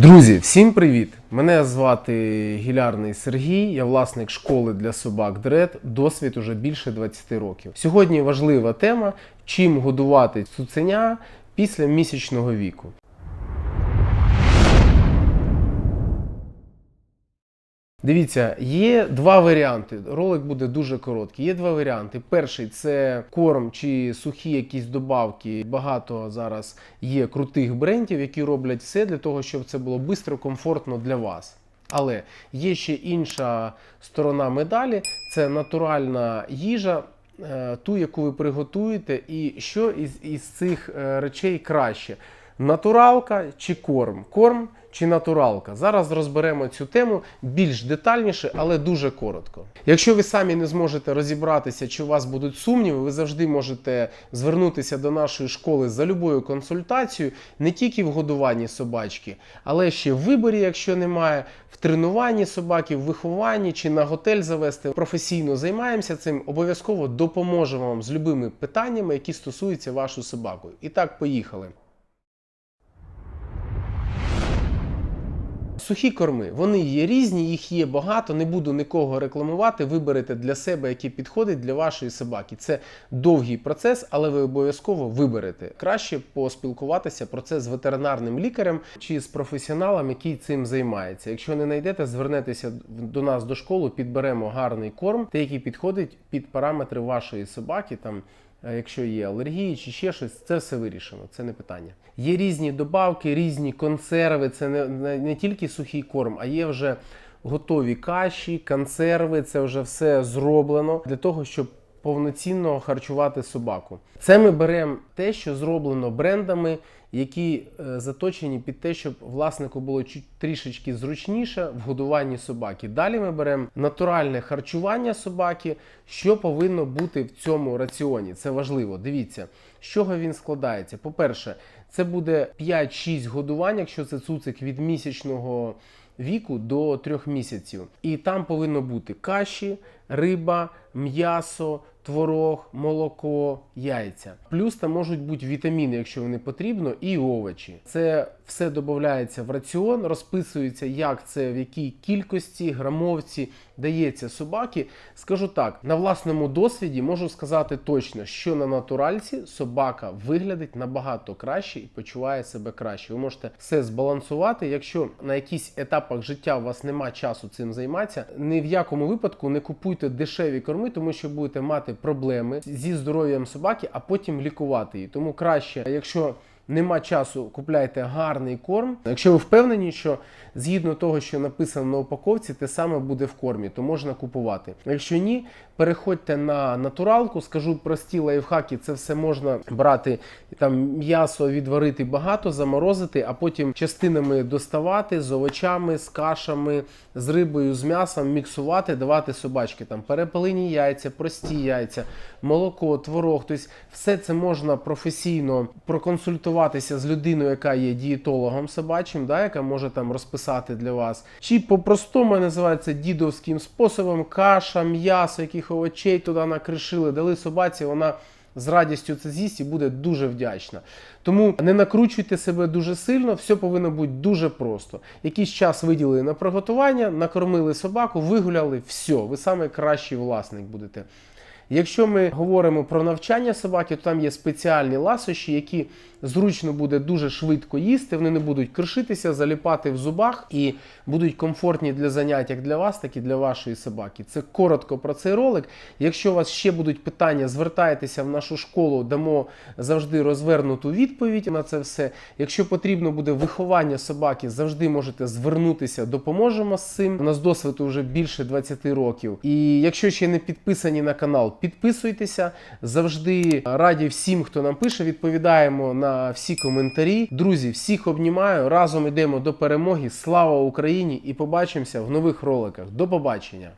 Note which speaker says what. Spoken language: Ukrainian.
Speaker 1: Друзі, всім привіт! Мене звати Гілярний Сергій, я власник школи для собак Дред, досвід уже більше 20 років. Сьогодні важлива тема: чим годувати цуценя після місячного віку. Дивіться, є два варіанти. Ролик буде дуже короткий. Є два варіанти. Перший це корм чи сухі якісь добавки. Багато зараз є крутих брендів, які роблять все для того, щоб це було швидко, комфортно для вас. Але є ще інша сторона медалі це натуральна їжа, е, ту, яку ви приготуєте, і що із, із цих е, речей краще: натуралка чи корм? Корм чи натуралка? Зараз розберемо цю тему більш детальніше, але дуже коротко. Якщо ви самі не зможете розібратися, чи у вас будуть сумніви, ви завжди можете звернутися до нашої школи за любою консультацією, не тільки в годуванні собачки, але ще в виборі, якщо немає, в тренуванні собаки, в вихованні чи на готель завести. Професійно займаємося цим, обов'язково допоможемо вам з любими питаннями, які стосуються вашої собаки. І так, поїхали. Сухі корми, вони є різні, їх є багато. Не буду нікого рекламувати. Виберете для себе, який підходить для вашої собаки. Це довгий процес, але ви обов'язково виберете. Краще поспілкуватися про це з ветеринарним лікарем чи з професіоналом, який цим займається. Якщо не знайдете, звернетеся до нас до школи, підберемо гарний корм, той, який підходить під параметри вашої собаки. Там Якщо є алергії чи ще щось, це все вирішено, це не питання. Є різні добавки, різні консерви. Це не, не, не тільки сухий корм, а є вже готові каші, консерви. Це вже все зроблено для того, щоб повноцінно харчувати собаку. Це ми беремо те, що зроблено брендами, які е, заточені під те, щоб власнику було чуть трішечки зручніше в годуванні собаки. Далі ми беремо натуральне харчування собаки, що повинно бути в цьому раціоні. Це важливо. Дивіться, з чого він складається. По-перше, це буде 5-6 годувань, якщо це цуцик від місячного віку до трьох місяців. І там повинно бути каші, риба, м'ясо, творог, молоко, яйця. Плюс там можуть бути вітаміни, якщо вони потрібно, і овочі. Це все додається в раціон, розписується, як це в якій кількості, грамовці дається собаки. Скажу так, на власному досвіді можу сказати точно, що на натуральці собака виглядить набагато краще і почуває себе краще. Ви можете все збалансувати. Якщо на якісь етапах життя у вас нема часу цим займатися, ні в якому випадку не купуйте дешеві корми, тому що будете мати проблеми зі здоров'ям собаки, а потім лікувати її. Тому краще, якщо нема часу, купляйте гарний корм. Якщо ви впевнені, що згідно того, що написано на упаковці, те саме буде в кормі, то можна купувати. Якщо ні, переходьте на натуралку, скажу прості лайфхаки, це все можна брати там м'ясо відварити багато, заморозити, а потім частинами доставати з овочами, з кашами, з рибою, з м'ясом, міксувати, давати собачки. Там перепелині яйця, прості яйця, молоко, творог. Тобто все це можна професійно проконсультуватися з людиною, яка є дієтологом собачим, да, яка може там розписати для вас. Чи по-простому називається дідовським способом каша, м'ясо, яких овочей туди накришили, дали собаці, вона з радістю це з'їсть і буде дуже вдячна. Тому не накручуйте себе дуже сильно, все повинно бути дуже просто. Якийсь час виділили на приготування, накормили собаку, вигуляли, все, ви найкращий власник будете. Якщо ми говоримо про навчання собаки, то там є спеціальні ласощі, які зручно буде дуже швидко їсти. Вони не будуть кришитися, заліпати в зубах і будуть комфортні для занять як для вас, так і для вашої собаки. Це коротко про цей ролик. Якщо у вас ще будуть питання, звертайтеся в нашу школу, дамо завжди розвернуту відповідь на це все. Якщо потрібно буде виховання собаки, завжди можете звернутися, допоможемо з цим. У нас досвід вже більше 20 років. І якщо ще не підписані на канал, підписуйтеся. Завжди раді всім, хто нам пише, відповідаємо на всі коментарі. Друзі, всіх обнімаю. Разом йдемо до перемоги. Слава Україні! І побачимося в нових роликах. До побачення!